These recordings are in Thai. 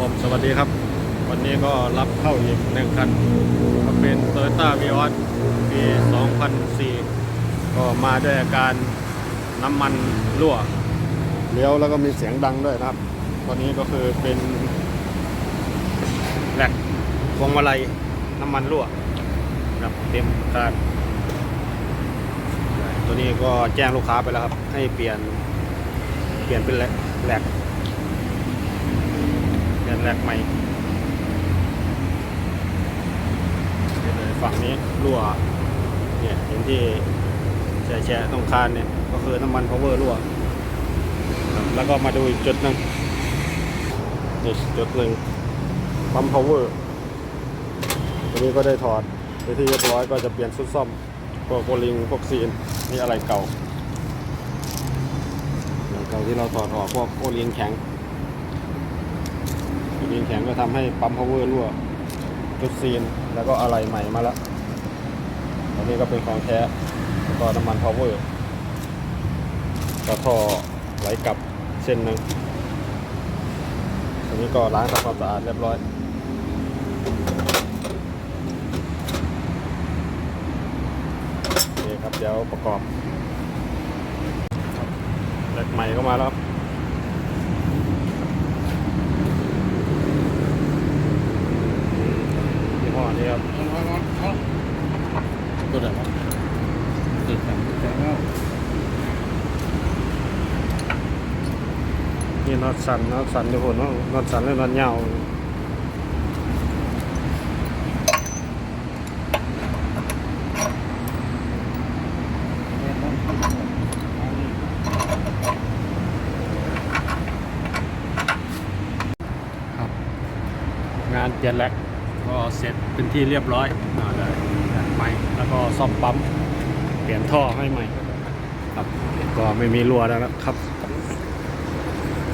ผมสวัสดีครับ วันนี้ก็รับเข้าอีกหนึ่งคันก็เป็น Toyota v ีออสปี 2004 ก็มาด้วยอาการน้ำมันรั่ว เลี้ยวแล้วก็มีเสียงดังด้วยนะครับตัวนี้ก็คือเป็นแหลกพวงมาลัยน้ำมันรั่วครับเต็มการตัวนี้ก็แจ้งลูกค้าไปแล้วครับ ให้เปลี่ยนเปลี่ยนเป็นแหลก แหลกเปลี่ยนแหลกใหม่เลยฝั่งนี้รั่วเนี่ยเห็นที่แฉะแฉะตรงคานเนี่ยก็คือน้ำมันพาวเวอร์รั่ว แล้วก็มาดูอีกจุดหนึ่งนี่จุดหนึ่งปั๊มพาวเวอร์ตัวนี้ก็ได้ถอดไปที่เรียบร้อยก็จะเปลี่ยนชุดซ่อมพวกโบลิงพวกซีนนี่อะไรเก่าอย่างเก่าที่เราถอดออกพวกโอลิงแข็ง ข็งก็ทำให้ปั๊มพาวเวอร์รั่วจุดซีนแล้วก็อะไรใหม่มาแล้วอันนี้ก็เป็นของแท้แล้วก็น้ำมันพาวเวอร์ก็ท่อไหลกลับเส้นหนึ่งอันนี้ก็ล้างทำความสะอาดเรียบร้อยโอเคครับเดี๋ยวประกอบครับแบตใหม่ก็มาแล้วครับ ยี่ห้อนี้ครับ ตัวไหนวะติดกันแต่ว่านี่น็อตสันน็อตสันทุกคนเนาะน็อตสันและน็อตยาวครับงานเปลี่ยนแลกก็เสร็จเป็นที่เรียบร้อยอ่าได้แลกใหม่ แล้วก็ซ่อมปั๊ม เปลี่ยนท่อให้ใหม่ ครับ ก็ไม่มีรั่วแล้วนะครับ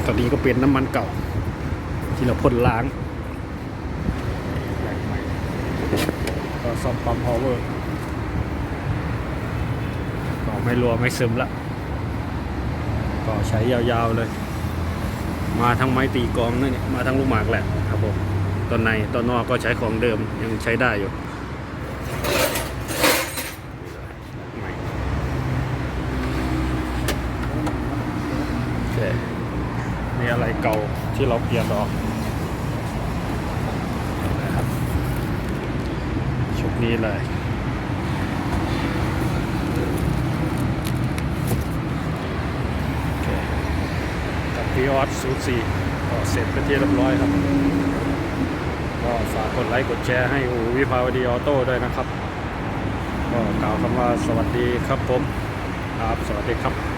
ตอนนี้ก็เป็นน้ำมันเก่า ที่เราพ่นล้างแรงใหม่ก็ซ่อมปั๊มพาวเวอร์ก็ไม่รั่วไม่ซึมละ ก็ใช้ยาวๆเลย มาทั้งไม้ตีกองนั่นเนี่ยมาทั้งลูกหมากแหละครับผมตอนในตอนนอกก็ใช้ของเดิมยังใช้ได้อยู่ใหม่โอเค มีอะไรเก่าที่เราเปลี่ยนออกนะครับชุดนี้เลยกับพีออสศูนย์สี่ก็เสร็จเป็นที่เรียบร้อยครับ ก็ฝากกดไลค์กดแชร์ให้อูวิภาวดีออโต้ด้วยนะครับ ก็กล่าวคำว่าสวัสดีครับผมครับสวัสดีครับ